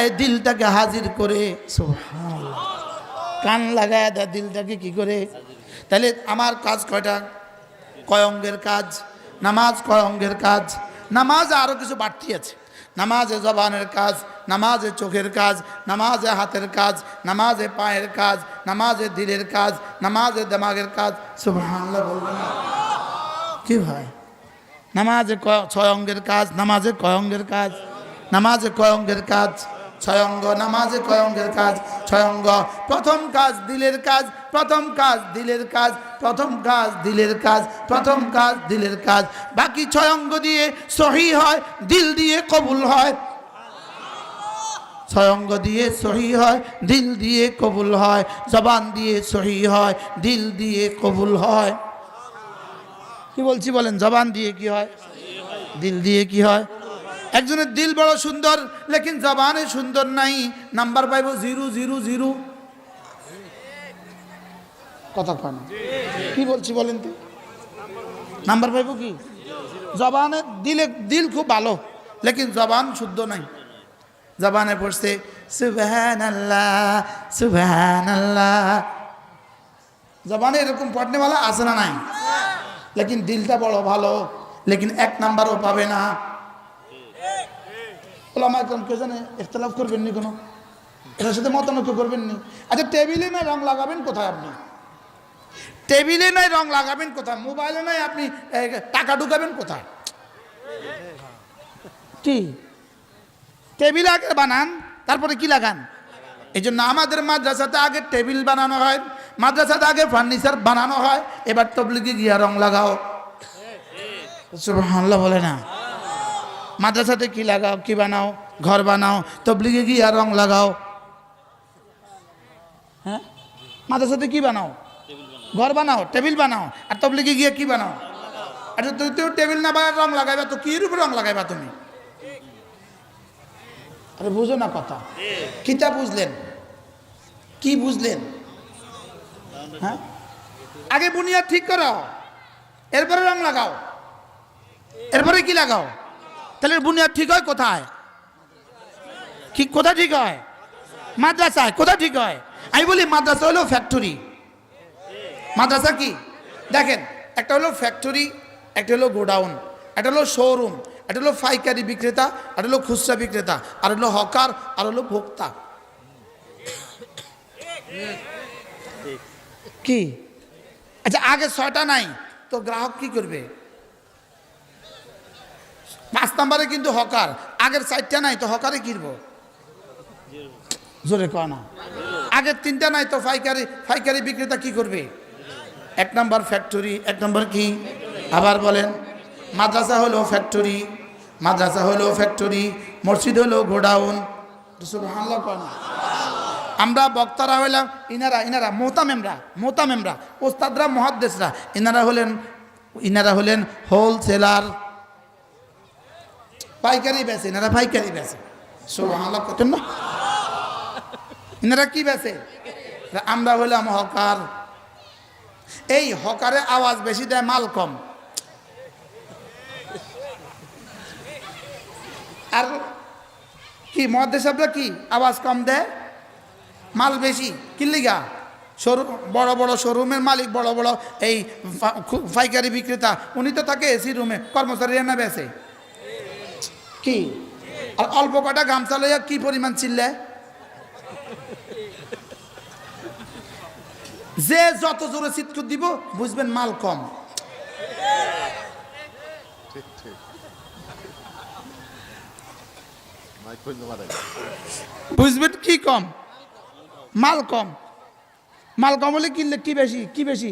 দেয় দিলটাকে হাজির করে কান লাগায় দেয় দিলটাকে কি করে? তাহলে আমার কাজ কয়টা? কয় অঙ্গের কাজ? নামাজ কয় অঙ্গের কাজ? নামাজে আরও কিছু বাড়তি আছে। নামাজে জবানের কাজ, নামাজে চোখের কাজ, নামাজে হাতের কাজ, নামাজে পায়ের কাজ, নামাজে দিলের কাজ, নামাজে দেমাগের কাজ কি ভাই? নামাজে ছয় অঙ্গের কাজ, নামাজে কয় অঙ্গের কাজ? নামাজে কয় অঙ্গের কাজ? ছয় অঙ্গ নামাজে কয় অঙ্গের কাজ? ছয় অঙ্গ প্রথম কাজ দিলের কাজ, প্রথম কাজ দিলের কাজ, প্রথম কাজ দিলের কাজ, প্রথম কাজ দিলের কাজ। বাকি ছয় অঙ্গ দিয়ে সহি হয়, দিল দিয়ে কবুল হয়। ছয় অঙ্গ দিয়ে সহি হয়, দিল দিয়ে কবুল হয়। জবান দিয়ে সহি হয়, দিল দিয়ে কবুল হয়। কি বলছি বলেন? জবান দিয়ে কি হয়? দিল দিয়ে কি হয়? একজনের দিল বড় সুন্দর, লেকিন জবানে সুন্দর নাই। নাম্বার পাইব জিরো জিরো জিরো। কথা কয় না। কি বলছি বলেন তো? নাম্বার পাইব কি? জবানে দিলে দিল খুব ভালো, লেকিন জবান শুদ্ধ নাই। জবানে পড়ছে সুবহান আল্লাহ সুবহান আল্লাহ জবানে এরকম পড়নেওয়ালা আছে না নাই? লেকিন দিলটা বড় ভালো, লেকিন এক নাম্বারও পাবে না। ওলামা একদম কে জানে ইখতলাফ করবেন কোনো? এটার সাথে মতানৈক্য করবেন নি? আচ্ছা টেবিলে নয় রং লাগাবেন কোথায় আপনি? টেবিলে নয় রং লাগাবেন কোথায়? মোবাইলে নয় আপনি টাকা ঢুকাবেন কোথায়? কি? টেবিল আগে বানান, তারপরে কি লাগান? এই জন্য আমাদের মাদ্রাসাতে আগে টেবিল বানানো হয়, মাদ্রাসাতে আগে ফার্নিচার বানানো হয়, এবার তবলিগে গিয়া রং লাগাও। সুবহানাল্লাহ বলে না? মাদ্রাসাতে কি লাগাও, কি বানাও? ঘর বানাও, তবলিগে গিয়া রং লাগাও। হ্যাঁ? মাদ্রাসাতে কি বানাও? ঘর বানাও, টেবিল বানাও। আর তবলিগে গিয়ে কি বানাও? আচ্ছা তুই তো টেবিল না বানায়, রং লাগাইবা তো কি রূপে রং লাগাইবা তুমি? আরে বুঝো না কথা। কিতা বুঝলেন? কি বুঝলেন? হ্যাঁ? আগে বুনিয়াদ ঠিক করো এরপরে রং লাগাও। এরপরে কি লাগাও? তাহলে বুনিয়াদ ঠিক হয় কোথায়? কি কোথায় ঠিক হয়? মাদ্রাসায়, কোথায় ঠিক হয়? আমি বলি মাদ্রাসা হলো ফ্যাক্টরি মাদ্রাসা কি? দেখেন, একটা হলো ফ্যাক্টরি একটা হলো গোডাউন, একটা হলো শোরুম একটা হলো পাইকারি বিক্রেতা, একটা হলো খুচরা বিক্রেতা, আর হলো হকার, আর হলো ভোক্তা। কি? আচ্ছা আগে ছয়টা নাই, তো গ্রাহক কি করবে? পাঁচ নাম্বারে কিন্তু হকার। আগের চারটা নাই তো হকারে কিনব জোরে কয় না। আগের তিনটা নাই তো পাইকারি পাইকারি বিক্রেতা কি করবে? এক নম্বর ফ্যাক্টরি, এক নম্বর কি? আবার বলেন, মাদ্রাসা হলো ফ্যাক্টরি, মাদ্রাসা হলো ফ্যাক্টরি, মসজিদ হলো গোডাউন। আমরা বক্তারা হইলাম, ইনারা ইনারা মোতামেমরা মোতামেমরা, ওস্তাদরা, মহাদ্দেশরা। ইনারা হলেন ইনারা হলেন হোলসেলার পাইকারি বেচে ইনারা পাইকারি বেচে। সুবহানাল্লাহ করতেন না? ইনারা কি বেচে? আমরা হলাম হকার। এই হকারে আওয়াজ বেশি দেয়, মাল কম। আর কি মহাদেশরা কি, আওয়াজ কম দেয়? মাল বেশি কিল্লিগা শোরুম, বড় বড় শোরুমের মালিক, বড় বড় এই পাইকারি বিক্রেতা, উনি তো থাকে এসি রুমে কর্মচারী না বেসে কি? আর অল্প কটা গামছা লইয়া কি পরিমাণ চিল্লে? যে যত জোরে চিৎকার দিব বুঝবেন মাল কম। বুঝবেন কি কম? মাল কম। মাল কম হলে কিনলে কি বেশি? কি বেশি?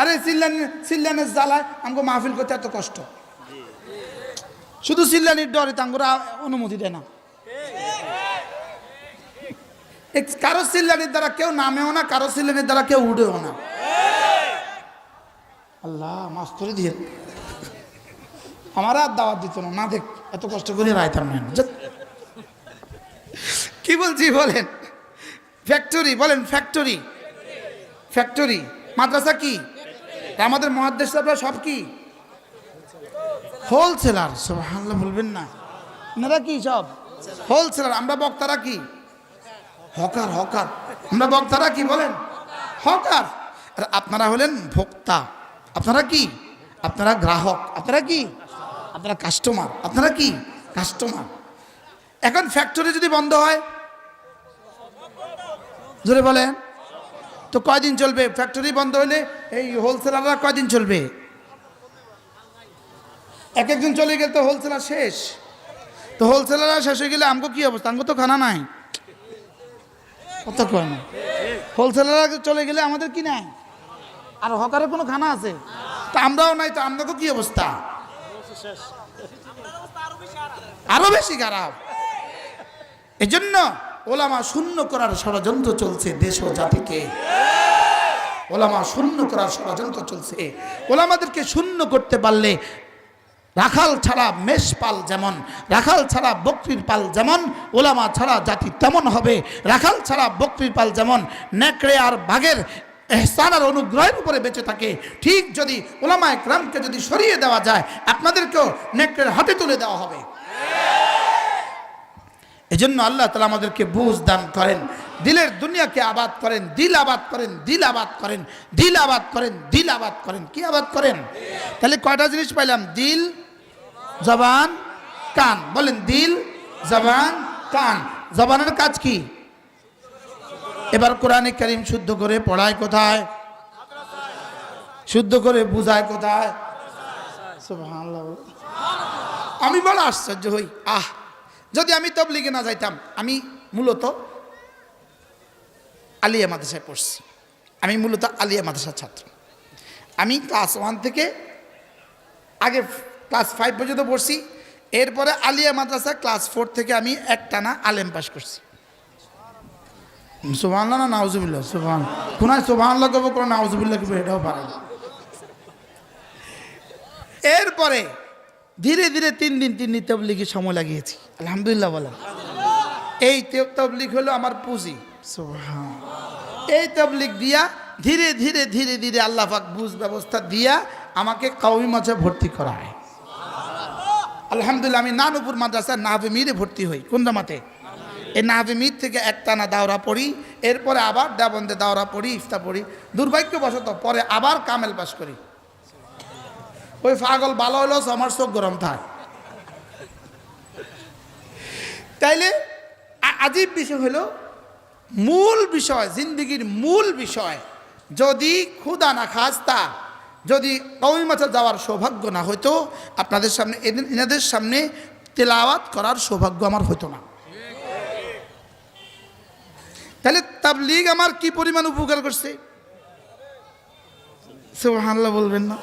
আরে চিল্লানি চিল্লানের জ্বালায় আমাকে মাহফিল করতে এত কষ্ট। শুধু চিল্লানির ডরে তাঙ্গুরা অনুমতি দেয় না। কারও চিল্লানির দ্বারা কেউ নামেও না, কারও চিল্লানির দ্বারা কেউ উঠেও না। আল্লাহ মাস্তরে দিয়ে আমার আর দাওয়াত দিত না না দেখ, এত কষ্ট করে রায়তাম না কি বলছি বলেন? ফ্যাক্টরি বলেন ফ্যাক্টরি। ফ্যাক্টরি, মাদ্রাসা কি? আমাদের মহাদেশ সব কি? হোলসেলার, সুবহানাল্লাহ বলবেন না। আপনারা কি সব? হোলসেলার, আমরা বক্তারা কি? Hawker hawker. আমরা বক্তারা কি বলেন? হকার। আপনারা হলেন ভোক্তা। আপনারা কি? আপনারা গ্রাহক। আপনারা কি? আপনারা কাস্টমার আপনারা কি? কাস্টমার এখন ফ্যাক্টরি যদি বন্ধ হয়, জোরে বলেন। তো কয়দিন চলবে? ফ্যাক্টরি বন্ধ হলে এই হোলসেলাররা কয়দিন চলবে? এক একদিন চলে গেলে তো হোলসেলার শেষ। তো হোলসেলাররা শেষ হয়ে গেলে আমাকে কি অবস্থা? আমাকে তো খানা নাই। কত হোলসেলাররা চলে গেলে আমাদের কি নাই? আর হকারের কোনো খানা আছে? তা আমরাও নাই, তো আমাদেরকে কি অবস্থা? আরও বেশি খারাপ। এজন্য ওলামা শূন্য করার ষড়যন্ত্র চলছে দেশ ও জাতিকে। ওলামা শূন্য করার ষড়যন্ত্র চলছে। ওলামাদেরকে শূন্য করতে পারলে রাখাল ছাড়া মেষ পাল যেমন, রাখাল ছাড়া বকরির পাল যেমন, ওলামা ছাড়া জাতি তেমন হবে। রাখাল ছাড়া বকরির পাল যেমন, নেকড়ে আর বাঘের এহসান আর অনুগ্রহের উপরে বেঁচে থাকে। ঠিক যদি ওলামা একরামকে যদি সরিয়ে দেওয়া যায়, আপনাদেরকেও নেকড়ের হাতে তুলে দেওয়া হবে। এজন্য আল্লাহ তালা আমাদেরকে বুঝ দান করেন। দিলের দুনিয়াকে আবাদ করেন, দিল আবাদ করেন, দিল আবাদ করেন, দিল আবাদ করেন, দিল আবাদ করেন। কি আবাদ করেন? তাহলে কয়টা জিনিস পাইলাম? দিল, জবান, কান। বলেন, দিল, জবান, কান। জবানের কাজ কি? এবার কোরআনে করিম শুদ্ধ করে পড়ায় কোথায়? শুদ্ধ করে বুঝায় কোথায়। আমি বড় আশ্চর্য হই। আহ! যদি আমি তবলিগে না যাইতাম, আমি মূলত আলিয়া মাদ্রাসায় পড়ছি। আমি মূলত আলিয়া মাদ্রাসার ছাত্র। আমি ক্লাস ওয়ান থেকে আগে ক্লাস ফাইভ পর্যন্ত পড়ছি, এরপরে আলিয়া মাদ্রাসা ক্লাস ফোর থেকে আমি একটানা আলেম পাস করছি। সুবহানাল্লাহ না নাউজুবিল্লাহ? সুবহান কোনায় সুবহানাল্লাহ কব কোনো নাউজুবিল্লাহ কব এটাও পারে। এরপরে ধীরে ধীরে তিন দিন তিন দিন তবলিগে সময় লাগিয়েছি। আলহামদুলিল্লাহ বলেন এই তবলিগ হলো আমার পুঁজি। এই তবলিগ দিয়া ধীরে ধীরে ধীরে ধীরে আল্লাহ পাক বুঝ ব্যবস্থা দিয়া আমাকে কাউমি মাঝে ভর্তি করায়। আলহামদুলিল্লাহ আমি নানুপুর মাদ্রাসা নাভে মিরে ভর্তি হই। কোন জামাতে? এই নাভে মির থেকে একটানা দাওরা পড়ি এরপরে আবার দেবন্দে দাওরা পড়ি ইফতা পড়ি। দুর্ভাগ্যবশত পরে আবার কামেল পাস করি। ওই পাগল ভালো হলো আমার চোখ গরম থাক। তাইলে আজীব বিষয় হলো মূল বিষয়, জিন্দগির মূল বিষয়, যদি ক্ষুদা না খাস্তা যদি কৌমি মাছে যাওয়ার সৌভাগ্য না হতো আপনাদের সামনে এনাদের সামনে তেলাওয়াত করার সৌভাগ্য আমার হতো না। তাহলে তাবলিগ আমার কি পরিমাণ উপকার করছে? সুবহানাল্লাহ বলবেন না।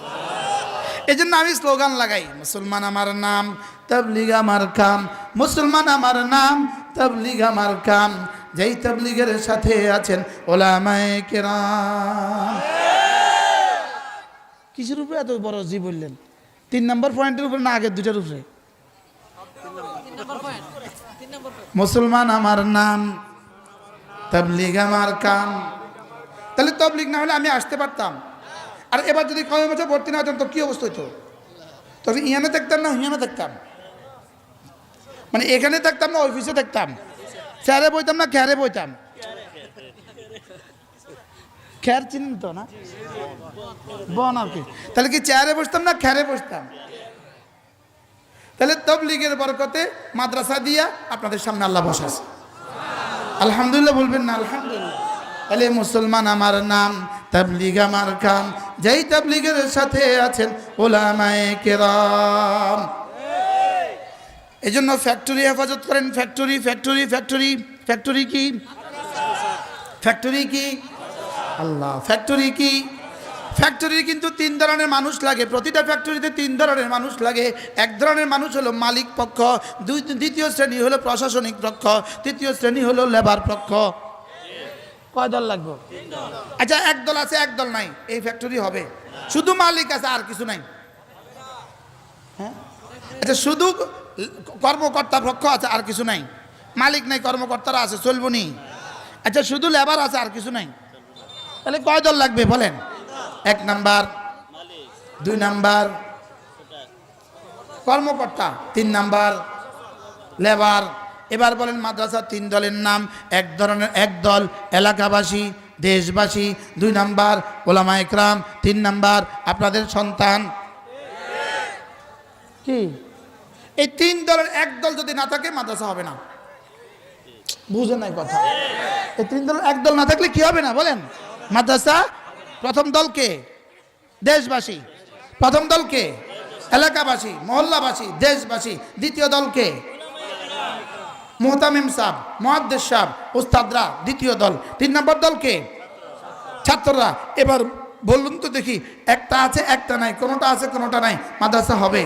এই জন্য আমি স্লোগান লাগাই, মুসলমান আমার নাম, তবলিগ আমার কাম, মুসলমান আমার নাম, তবলিগ আমার কাম। যেই তবলিগের সাথে আছেন ওলামায়ে কেরাম। কিসের উপরে এত বড় জি বললেন? তিন নম্বর পয়েন্টের উপরে না, আগের দুটার উপরে? মুসলমান আমার নাম, তবলিগ আমার কাম। তাহলে তবলিগ না হলে আমি আসতে পারতাম। আর এবার যদি কমে বছর ভর্তি না হতাম তো কী অবস্থা হতো তবে ইয়ানে থাকতাম না হিয়ানে থাকতাম মানে এখানে থাকতাম না, অফিসে থাকতাম স্যারে বইতাম না খ্যারে বইতাম। খ্যার চিনেন তো না? বন আর কি। তাহলে কি চেয়ারে বসতাম না খ্যারে বসতাম? তাহলে তবলিগের বরকতে মাদ্রাসা দিয়া আপনাদের সামনে আল্লাহ বসাছে আলহামদুলিল্লাহ বলবেন না, আলহামদুলিল্লাহ। তাহলে মুসলমান আমার নাম তাবলিগ আমার কাম যেই তাবলিগের সাথে আছেন ওলামায়ে কেরাম। এই জন্য ফ্যাক্টরি হেফাজত করেন। ফ্যাক্টরি ফ্যাক্টরি ফ্যাক্টরি ফ্যাক্টরি কি? ফ্যাক্টরি কি? আল্লাহ, ফ্যাক্টরি কি? ফ্যাক্টরি কিন্তু তিন ধরনের মানুষ লাগে। প্রতিটা ফ্যাক্টরিতে তিন ধরনের মানুষ লাগে। এক ধরনের মানুষ হলো মালিক পক্ষ, দুই, দ্বিতীয় শ্রেণি হলো প্রশাসনিক পক্ষ, তৃতীয় শ্রেণি হলো লেবার পক্ষ। কয় দল লাগবে? আচ্ছা এক দল আছে, এক দল নাই। এই ফ্যাক্টরি হবে। শুধু মালিক আছে, আর কিছু নাই। হ্যাঁ? আচ্ছা শুধু কর্মকর্তা পক্ষ আছে, আর কিছু নাই। মালিক নাই, কর্মকর্তারা আছে, চলবো নি। আচ্ছা শুধু লেবার আছে, আর কিছু নাই। তাহলে কয় দল লাগবে, বলেন? এক নাম্বার, দুই নাম্বার, কর্মকর্তা, তিন নাম্বার লেবার এবার বলেন মাদ্রাসা তিন দলের নাম এক ধরনের এক দল এলাকাবাসী দেশবাসী দুই নাম্বার ওলামা একরাম তিন নাম্বার আপনাদের সন্তান। কি? এই তিন দলের এক দল যদি না থাকে মাদ্রাসা হবে না। বুঝে নাই কথা। এই তিন দলের এক দল না থাকলে কি হবে না? বলেন। মাদ্রাসা প্রথম দলকে দেশবাসী। প্রথম দলকে এলাকাবাসী মহল্লাবাসী দেশবাসী। দ্বিতীয় দলকে মোহতামিম সাহ মহাদ্দেশ সাহ উস্তাদরা, দ্বিতীয় দল। তিন নম্বর দলকে ছাত্ররা। এবার বলুন তো দেখি, একটা আছে, একটা নাই, কোনোটা আছে, কোনোটা নাই, মাদ্রাসা হবে?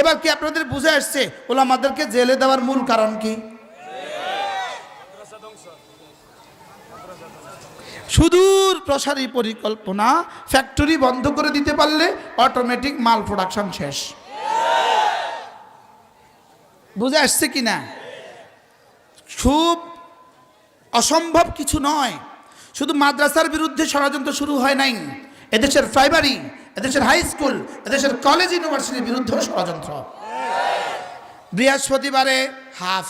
এবার কি আপনাদের বুঝে আসছে, ওলামাদেরকে জেলে দেওয়ার মূল কারণ কি? সুদূর প্রসারী পরিকল্পনা, ফ্যাক্টরি বন্ধ করে দিতে পারলে অটোমেটিক মাল প্রোডাকশন শেষ। বুঝে আসছে কি না খুব অসম্ভব কিছু নয়। শুধু মাদ্রাসার বিরুদ্ধে ষড়যন্ত্র শুরু হয় নাই। এদেশের প্রাইমারি এদেশের হাই স্কুল এদেশের কলেজ ইউনিভার্সিটির বিরুদ্ধেও ষড়যন্ত্র। বৃহস্পতিবারে হাফ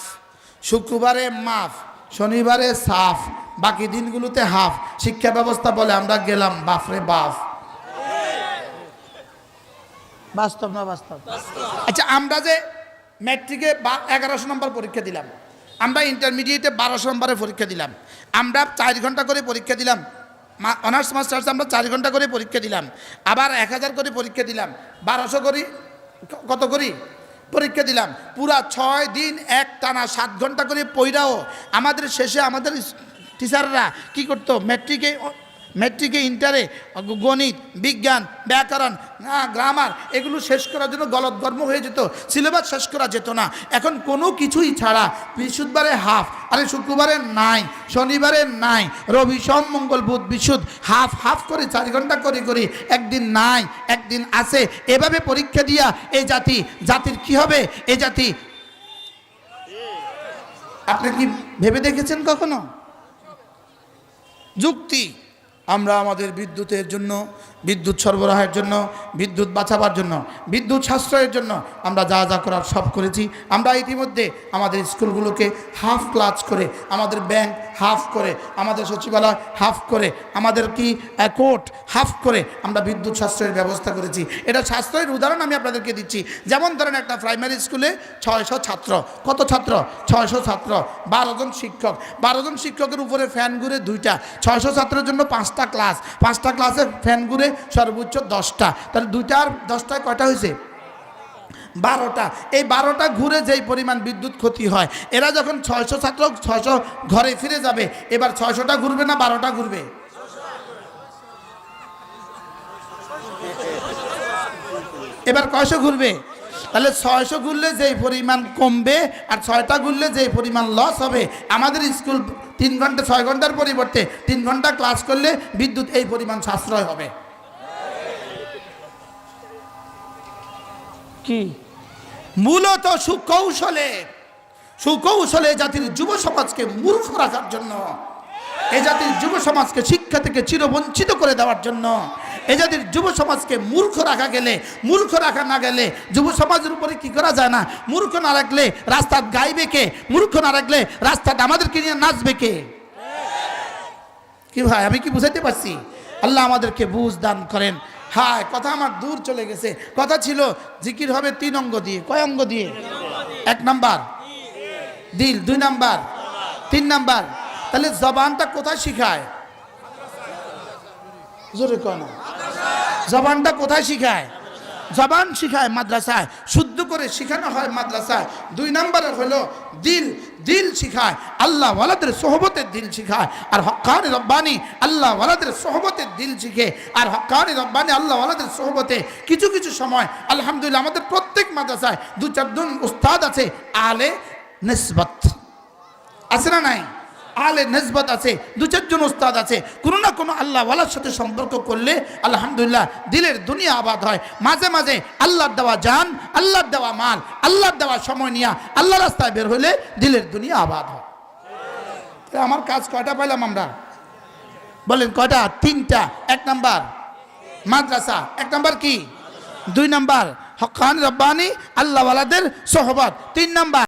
শুক্রবারে মাফ শনিবারে সাফ বাকি দিনগুলোতে হাফ। শিক্ষা ব্যবস্থা বলে আমরা গেলাম বাফরে বাফ বাস্তব না বাস্তব? আচ্ছা আমরা যে ম্যাট্রিকে বা এগারোশো নম্বর পরীক্ষা দিলাম। আমরা ইন্টারমিডিয়েটে বারোশো নম্বরে পরীক্ষা দিলাম। আমরা চার ঘণ্টা করে পরীক্ষা দিলাম। অনার্স মাস্টার্স আমরা চার ঘণ্টা করে পরীক্ষা দিলাম। আবার এক হাজার করে পরীক্ষা দিলাম। বারোশো করি, কত করি? পরীক্ষা দিলাম। পুরা ছয় দিন এক টানা সাত ঘণ্টা করে পইরাও আমাদের শেষে আমাদের টিচাররা কি করতো? ম্যাট্রিকে ম্যাট্রিকে ইন্টারে, গণিত, বিজ্ঞান, ব্যাকরণ গ্রামার, এগুলো শেষ করার জন্য গলদগর্ম হয়ে যেত, সিলেবাস শেষ করা যেত না। এখন কোনো কিছুই ছাড়া বৃহস্পতিবারে হাফ, আরে শুক্রবারে নাই, শনিবারে নাই, রবি সোম, মঙ্গল বুধ, বিশুদ্ধ, হাফ হাফ করে চার ঘণ্টা করে করে একদিন নাই, একদিন আছে। এভাবে পরীক্ষা দিয়া এই জাতি, জাতির কি হবে? এই জাতি। আপনি কি ভেবে দেখেছেন কখনো? যুক্তি। আমরা আমাদের বিদ্যুতের জন্য, বিদ্যুৎ সরবরাহের জন্য, বিদ্যুৎ বাঁচাবার জন্য, বিদ্যুৎ সাশ্রয়ের জন্য আমরা যা যা করার সব করেছি। আমরা ইতিমধ্যে আমাদের স্কুলগুলোকে হাফ ক্লাস করে, আমাদের ব্যাংক হাফ করে, আমাদের সচিবালয় হাফ করে, আমাদের কি কোর্ট হাফ করে আমরা বিদ্যুৎ সাশ্রয়ের ব্যবস্থা করেছি। এটা সাশ্রয়ের উদাহরণ আমি আপনাদেরকে দিচ্ছি। যেমন ধরেন একটা প্রাইমারি স্কুলে ছয়শো ছাত্র। কত ছাত্র? ছয়শো ছাত্র, বারো জন শিক্ষক। বারোজন শিক্ষকের উপরে ফ্যান ঘুরে দুইটা। ছয়শো ছাত্রের জন্য পাঁচটা ক্লাস, পাঁচটা ক্লাসে ফ্যান ঘুরে সর্বোচ্চ দশটা। তাহলে দুইটা আর দশটায় কয়টা হয়েছে? বারোটা। এই বারোটা ঘুরে যেই পরিমাণ বিদ্যুৎ ক্ষতি হয়, এরা যখন ছয়শো ছাত্র, ছয়শো ঘরে ফিরে যাবে, এবার ছয়শোটা ঘুরবে না বারোটা ঘুরবে? এবার কয়শো ঘুরবে? তাহলে ছয়শো ঘুরলে যেই পরিমাণ কমবে আর ছয়টা ঘুরলে যেই পরিমাণ লস হবে আমাদের স্কুল তিন ঘণ্টা ছয় ঘণ্টার পরিবর্তে তিন ঘণ্টা ক্লাস করলে বিদ্যুৎ এই পরিমাণ সাশ্রয় হবে। কি? মূলত সুকৌশলে সুকৌশলে জাতির যুব সমাজকে মূর্খ রাখার জন্য এ জাতির যুব সমাজকে শিক্ষা থেকে চিরবঞ্চিত করে দেওয়ার জন্য এ জাতির যুব সমাজকে মূর্খ রাখা গেলে, মূর্খ রাখা না গেলে যুব সমাজের উপরে কি করা যায় না? মূর্খ না রাখলে রাস্তা গাইবে কে? মূর্খ না রাখলে রাস্তাটা আমাদেরকে নিয়ে নাচবে কে? কি ভাই, আমি কি বুঝাইতে পারছি? আল্লাহ আমাদেরকে বুঝ দান করেন। হায়, কথা আমার দূর চলে গেছে। কথা ছিল, জিকির হবে তিন অঙ্গ দিয়ে। কয় অঙ্গ দিয়ে? এক নাম্বার। দিল, দুই নাম্বার। তিন নাম্বার। তাহলে জবানটা কোথায় শিখায়? জোরে কয় না। জবানটা কোথায় শিখায়? জবান শিখায় মাদ্রাসায়। শুদ্ধ করে শিখানো হয় মাদ্রাসায়। দুই নম্বরে হলো দিল দিল শিখায়। আল্লাহ ওয়ালাদের সোহবতের দিল শিখায়। আর হকানি রব্বানি আল্লাহ ওয়ালাদের সোহবতের দিল শিখে। আর হকানি রব্বানি আল্লাহ ওয়ালাদের সোহবতে কিছু কিছু সময় আলহামদুলিল্লাহ আমাদের প্রত্যেক মাদ্রাসায় দু চারজন উস্তাদ আছে আলে নিসবত। আছে না নাই? আলে নেসবত আছে, দু চারজন উস্তাদ আছে। কোনো না কোনো আল্লাহওয়ালার সাথে সম্পর্ক করলে আলহামদুলিল্লাহ দিলের দুনিয়া আবাদ হয়। মাঝে মাঝে আল্লাহর দেওয়া যান আল্লাহর দেওয়া মাল, আল্লাহর দেওয়া সময় নিয়া আল্লাহ রাস্তায় বের হলে দিলের দুনিয়া আবাদ হয়। আমার কাজ কয়টা পাইলাম আমরা? বলেন কয়টা? তিনটা। এক নাম্বার, মাদ্রাসা। এক নাম্বার কি? দুই নাম্বার, হকানি রব্বানি আল্লাহওয়ালাদের সোহবত। তিন নাম্বার